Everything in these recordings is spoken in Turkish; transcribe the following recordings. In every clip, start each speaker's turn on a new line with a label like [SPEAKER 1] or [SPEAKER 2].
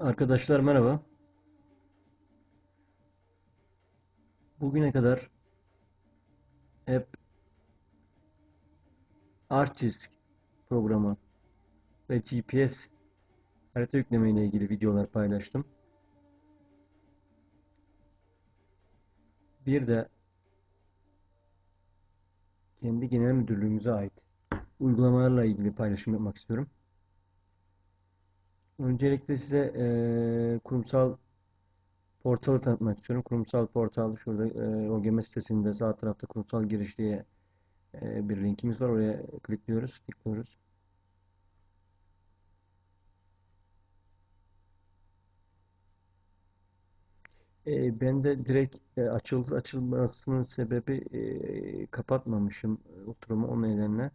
[SPEAKER 1] Arkadaşlar merhaba. Bugüne kadar hep ArcGIS programı ve GPS harita yükleme ile ilgili videolar paylaştım. Bir de kendi genel müdürlüğümüze ait uygulamalarla ilgili paylaşım yapmak istiyorum. Öncelikle size eee, kurumsal portalı tanıtmak istiyorum. Kurumsal portal şurada eee OGM sitesinde sağ tarafta kurumsal giriş diye eee, bir linkimiz var. Oraya klikliyoruz, tıklıyoruz. Eee, ben de direkt eee, açıldı açılmasının sebebi eee, kapatmamışım e, oturumu o nedenle.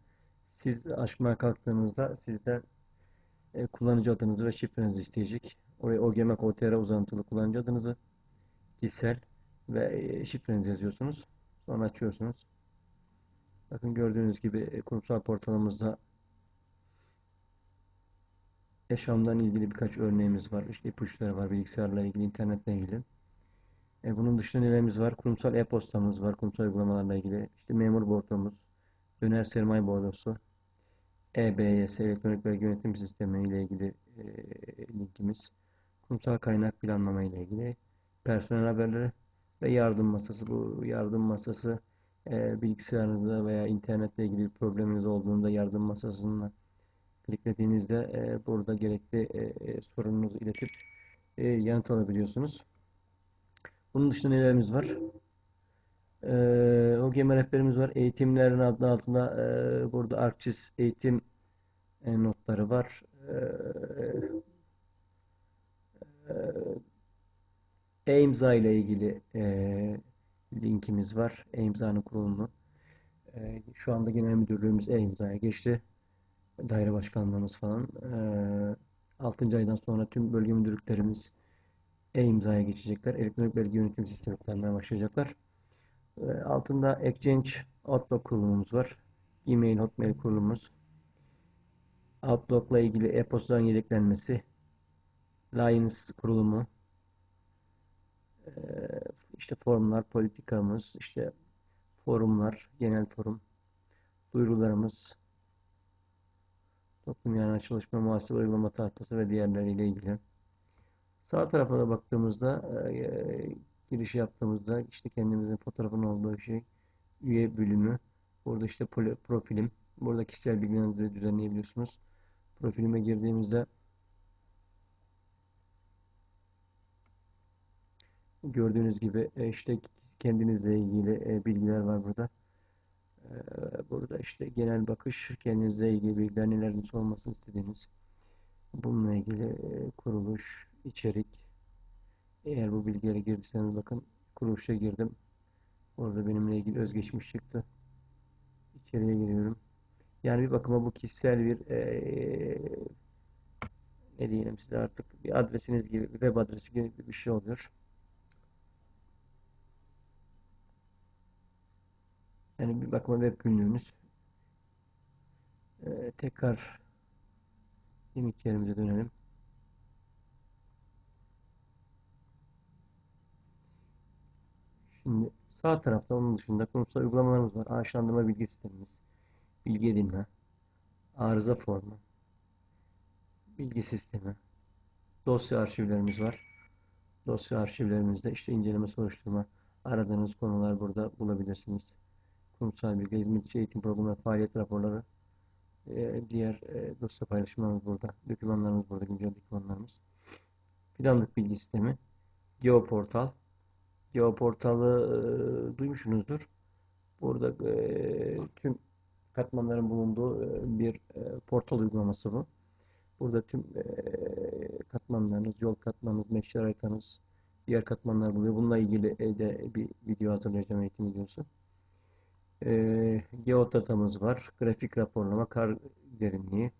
[SPEAKER 1] Siz açmaya kalktığınızda sizden e, kullanıcı adınızı ve şifrenizi isteyecek. Oraya OGM.OTR uzantılı kullanıcı adınızı, kişisel ve e, şifrenizi yazıyorsunuz. Sonra açıyorsunuz. Bakın gördüğünüz gibi e, kurumsal portalımızda yaşamdan ilgili birkaç örneğimiz var. İşte ipuçları var, bilgisayarla ilgili, internetle ilgili. E, bunun dışında nelerimiz var? Kurumsal e-postamız var, kurumsal uygulamalarla ilgili. İşte memur bordromuz, döner sermaye bordrosu, EBYS elektronik vergi yönetim sistemi ile ilgili e, linkimiz, kurumsal kaynak planlama ile ilgili personel haberleri ve yardım masası. Bu yardım masası e, bilgisayarınızda veya internetle ilgili bir probleminiz olduğunda yardım masasına kliklediğinizde e, burada gerekli e, e, sorununuzu iletip e, yanıt alabiliyorsunuz. Bunun dışında nelerimiz var? Ee, OGM rehberimiz var. Eğitimlerin adı altında e, burada ArcGIS eğitim e, notları var. Ee, e, e-imza ile ilgili e, linkimiz var. E-imzanın kurulumu. E, şu anda genel müdürlüğümüz e-imzaya geçti. Daire başkanlığımız falan. E, 6. aydan sonra tüm bölge müdürlüklerimiz e-imzaya geçecekler. Elektronik belge yönetim sistemi kullanmaya başlayacaklar. E, altında Exchange Outlook kurulumumuz var. Gmail, Hotmail kurulumumuz. Outlook'la ilgili e-postaların yedeklenmesi. Lines kurulumu. E, işte formlar, politikamız, işte forumlar, genel forum, duyurularımız, toplum yararına çalışma, muhasebe uygulama tahtası ve diğerleriyle ilgili. Sağ tarafa baktığımızda e, giriş yaptığımızda işte kendimizin fotoğrafının olduğu şey üye bölümü. Burada işte profilim. Burada kişisel bilgilerinizi düzenleyebiliyorsunuz. Profilime girdiğimizde gördüğünüz gibi e, işte kendinizle ilgili e, bilgiler var burada. E, burada işte genel bakış, kendinizle ilgili bilgiler, nelerin olmasını istediğiniz. Bununla ilgili kuruluş, içerik. Eğer bu bilgilere girdiyseniz bakın kuruluşa girdim. Orada benimle ilgili özgeçmiş çıktı. İçeriye giriyorum. Yani bir bakıma bu kişisel bir ee, ne diyelim size artık bir adresiniz gibi, web adresi gibi bir şey oluyor. Yani bir bakıma web günlüğünüz. Ee, tekrar limit yerimize dönelim. Sağ tarafta onun dışında kurumsal uygulamalarımız var. Ağaçlandırma bilgi sistemimiz, bilgi edinme, arıza formu, bilgi sistemi, dosya arşivlerimiz var. Dosya arşivlerimizde işte inceleme, soruşturma, aradığınız konular burada bulabilirsiniz. Kurumsal bilgi, hizmet eğitim programı, faaliyet raporları, e, diğer e, dosya paylaşımlarımız burada, dokümanlarımız burada, güncel dokümanlarımız. Fidanlık bilgi sistemi, geoportal, Geoportalı e, duymuşsunuzdur. Burada e, tüm katmanların bulunduğu e, bir e, portal uygulaması bu. Burada tüm e, katmanlarınız, yol katmanınız, meşler haritanız, diğer katmanlar buluyor. Bununla ilgili e, de bir video hazırlayacağım eğitim videosu. E, geodatamız var. Grafik raporlama, kar derinliği,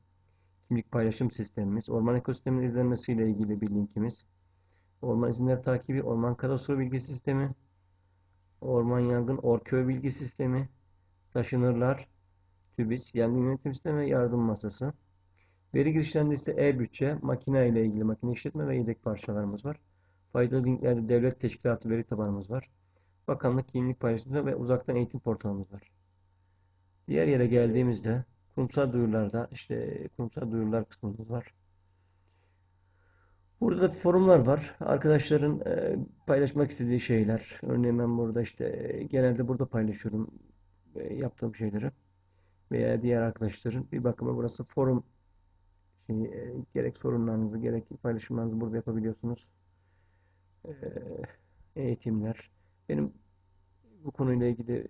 [SPEAKER 1] kimlik paylaşım sistemimiz, orman ekosisteminin izlenmesiyle ilgili bir linkimiz. Orman izinleri takibi, orman kadastro bilgi sistemi, orman yangın, orköy bilgi sistemi, taşınırlar, TÜBİS, yangın yönetim sistemi ve yardım masası. Veri girişlerinde ise e-bütçe, makine ile ilgili makine işletme ve yedek parçalarımız var. Faydalı linklerde devlet teşkilatı veri tabanımız var. Bakanlık kimlik paylaşımı ve uzaktan eğitim portalımız var. Diğer yere geldiğimizde kurumsal duyurularda işte kurumsal duyurular kısmımız var. Burada da forumlar var. Arkadaşların e, paylaşmak istediği şeyler. Örneğin ben burada işte e, genelde burada paylaşıyorum e, yaptığım şeyleri. Veya diğer arkadaşların bir bakıma burası forum şeyi, e, gerek sorunlarınızı gerek paylaşımlarınızı burada yapabiliyorsunuz. Eğitimler. Benim bu konuyla ilgili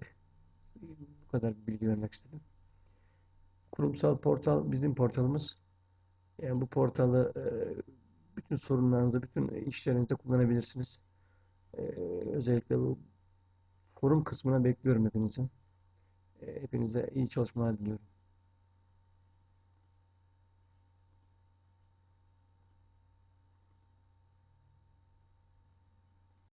[SPEAKER 1] bu kadar bilgi vermek istedim. Kurumsal portal bizim portalımız. Yani bu portalı e, bütün sorunlarınızda, bütün işlerinizde kullanabilirsiniz. E, özellikle bu forum kısmına bekliyorum hepinizi. E, hepinize iyi çalışmalar diliyorum.